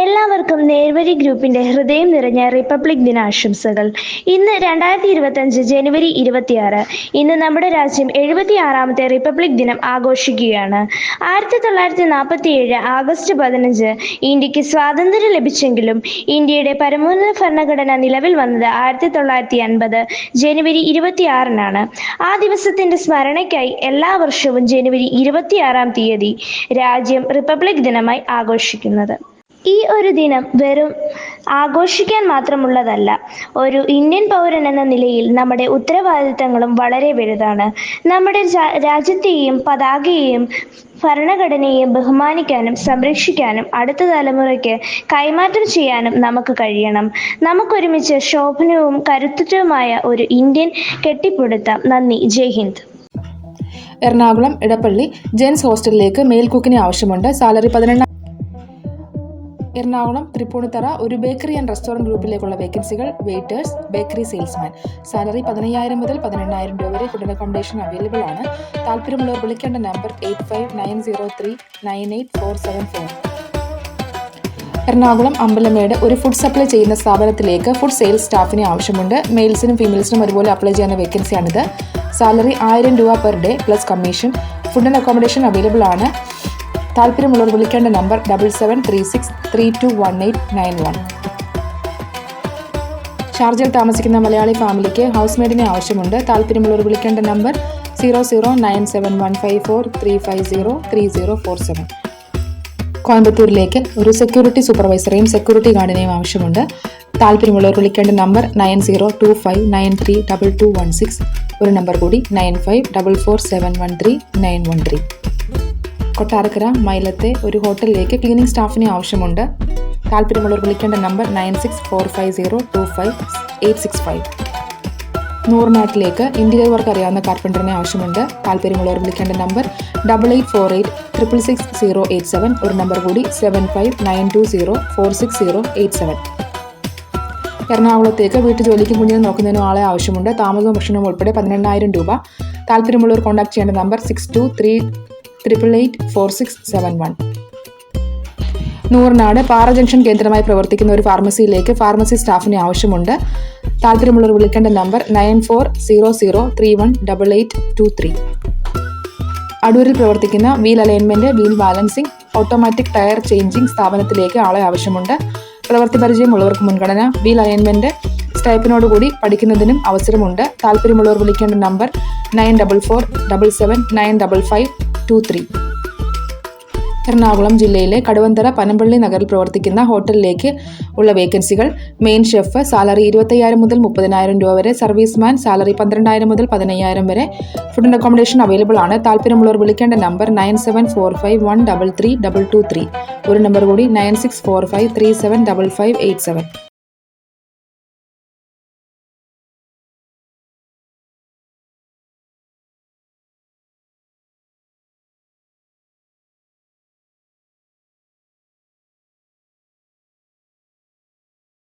എല്ലാവർക്കും നേർവഴി ഗ്രൂപ്പിന്റെ ഹൃദയം നിറഞ്ഞ റിപ്പബ്ലിക് ദിനാശംസകൾ. ഇന്ന് രണ്ടായിരത്തി ഇരുപത്തഞ്ച് ജനുവരി ഇരുപത്തിയാറ്. ഇന്ന് നമ്മുടെ രാജ്യം എഴുപത്തി ആറാമത്തെ റിപ്പബ്ലിക് ദിനം ആഘോഷിക്കുകയാണ്. ആയിരത്തി തൊള്ളായിരത്തി നാൽപ്പത്തി ഏഴ് ആഗസ്റ്റ് പതിനഞ്ച് ഇന്ത്യയ്ക്ക് സ്വാതന്ത്ര്യം ലഭിച്ചെങ്കിലും ഇന്ത്യയുടെ പരമോന്നത ഭരണഘടന നിലവിൽ വന്നത് ആയിരത്തി തൊള്ളായിരത്തി അൻപത് ജനുവരി ഇരുപത്തിയാറിനാണ്. ആ ദിവസത്തിന്റെ സ്മരണയ്ക്കായി എല്ലാ വർഷവും ജനുവരി ഇരുപത്തിയാറാം തീയതി രാജ്യം റിപ്പബ്ലിക് ദിനമായി ആഘോഷിക്കുന്നത്. ഈ ഒരു ദിനം വെറും ആഘോഷിക്കാൻ മാത്രമുള്ളതല്ല ഒരു ഇന്ത്യൻ പൗരൻ എന്ന നിലയിൽ നമ്മുടെ ഉത്തരവാദിത്തങ്ങളും വളരെ വലുതാണ്. നമ്മുടെ രാജ്യത്തെയും പതാകയെയും ഭരണഘടനയെയും ബഹുമാനിക്കാനും സംരക്ഷിക്കാനും അടുത്ത തലമുറയ്ക്ക് കൈമാറ്റം ചെയ്യാനും നമുക്ക് കഴിയണം. നമുക്കൊരുമിച്ച് ശോഭനവും കരുത്തുറ്റവുമായ ഒരു ഇന്ത്യൻ കെട്ടിപ്പടുത്താം. നന്ദി. ജയ് ഹിന്ദ്. എറണാകുളം ഇടപ്പള്ളി ജെൻസ് ഹോസ്റ്റലിലേക്ക് മെയിൽ കുക്കിനെ ആവശ്യമുണ്ട്. സാലറി പതിനെണ്ണ എറണാകുളം തൃപ്പൂണിത്തറ ഒരു ബേക്കറി ആൻഡ് റെസ്റ്റോറന്റ് ഗ്രൂപ്പിലേക്കുള്ള വേക്കൻസികൾ വെയിറ്റേഴ്സ് ബേക്കറി സെയിൽസ്മാൻ സാലറി പതിനയ്യായിരം മുതൽ പതിനെണ്ണായിരം രൂപ വരെ ഫുഡ് അക്കോമഡേഷൻ അവൈലബിൾ ആണ്. താല്പര്യമുള്ളവർ വിളിക്കേണ്ട number eight five nine zero three nine eight four seven four. Ernakulam Ambalamedu ഒരു ഫുഡ് സപ്ലൈ ചെയ്യുന്ന സ്ഥാപനത്തിലേക്ക് ഫുഡ് സെയിൽസ് സ്റ്റാഫിനെ ആവശ്യമുണ്ട്. മെയിൽസിനും ഫീമെയിൽസിനും ഒരുപോലെ അപ്ലൈ ചെയ്യുന്ന വേക്കൻസിയാണിത് സാലറി ആയിരം രൂപ per day plus commission food and accommodation available ആണ്. താല്പര്യമുള്ളവർ വിളിക്കേണ്ട number double seven three six three two one eight nine one ഷാർജയിൽ താമസിക്കുന്ന മലയാളി ഫാമിലിക്ക് ഹൗസ് മെയ്ഡിനെ ആവശ്യമുണ്ട്. താല്പര്യമുള്ളവർ വിളിക്കേണ്ട number zero zero nine seven one five four three five zero three zero four seven കോയമ്പത്തൂരിലേക്ക് ഒരു സെക്യൂരിറ്റി സൂപ്പർവൈസറെയും സെക്യൂരിറ്റി ഗാർഡിനെയും ആവശ്യമുണ്ട്. താല്പര്യമുള്ളവർ വിളിക്കേണ്ട number nine zero two five nine three double two one six ഒരു നമ്പർ കൂടി nine five double four seven one three nine one three Kottarakkara മൈലത്തെ ഒരു ഹോട്ടലിലേക്ക് ക്ലീനിങ് സ്റ്റാഫിനെ ആവശ്യമുണ്ട്. താല്പര്യമുള്ളവർ വിളിക്കേണ്ട number nine six four five zero two five eight six five. നൂറിനാട്ടിലേക്ക് interior work അറിയാവുന്ന കാർപ്പന്ററിനെ ആവശ്യമുണ്ട്. താല്പര്യമുള്ളവർ വിളിക്കേണ്ട number double eight four eight triple six zero eight seven. ഒരു നമ്പർ കൂടി seven five nine two zero four six zero eight seven. എറണാകുളത്തേക്ക് വീട്ടു ജോലിക്കും കുഞ്ഞിനെ നോക്കുന്നതിനും ആളെ ആവശ്യമുണ്ട്. താമസവും ഭക്ഷണവും ഉൾപ്പെടെ പതിനെണ്ണായിരം രൂപ. താല്പര്യമുള്ളവർ കോൺടാക്ട് ചെയ്യേണ്ട number six two three triple eight four six seven one Nooranad പാറ ജംഗ്ഷൻ കേന്ദ്രമായി പ്രവർത്തിക്കുന്ന ഒരു ഫാർമസിയിലേക്ക് ഫാർമസി സ്റ്റാഫിനെ ആവശ്യമുണ്ട്. താല്പര്യമുള്ളവർ വിളിക്കേണ്ട number nine four zero zero three one double eight two three. അടൂരിൽ പ്രവർത്തിക്കുന്ന wheel alignment wheel balancing automatic tyre changing സ്ഥാപനത്തിലേക്ക് ആളെ ആവശ്യമുണ്ട്. പ്രവൃത്തി പരിചയമുള്ളവർക്ക് മുൻഗണന വീൽ അലൈൻമെന്റ് സ്റ്റൈപ്പിനോടുകൂടി പഠിക്കുന്നതിനും അവസരമുണ്ട്. താല്പര്യമുള്ളവർ വിളിക്കേണ്ട number nine double four double seven nine double five two three Ernakulam ജില്ലയിലെ കടുവന്തറ പനമ്പള്ളി നഗറിൽ പ്രവർത്തിക്കുന്ന ഹോട്ടലിലേക്ക് ഉള്ള വേക്കൻസികൾ മെയിൻ ഷെഫ് സാലറി ഇരുപത്തയ്യായിരം മുതൽ മുപ്പതിനായിരം രൂപ വരെ സർവീസ്മാൻ സാലറി പന്ത്രണ്ടായിരം മുതൽ പതിനയ്യായിരം വരെ. ഫുഡ് ആൻഡ് അക്കോമഡേഷൻ അവൈലബിൾ ആണ്. താല്പര്യമുള്ളവർ വിളിക്കേണ്ട number nine seven four five one double three double two three ഒരു നമ്പർ കൂടി nine six four five three seven double five eight seven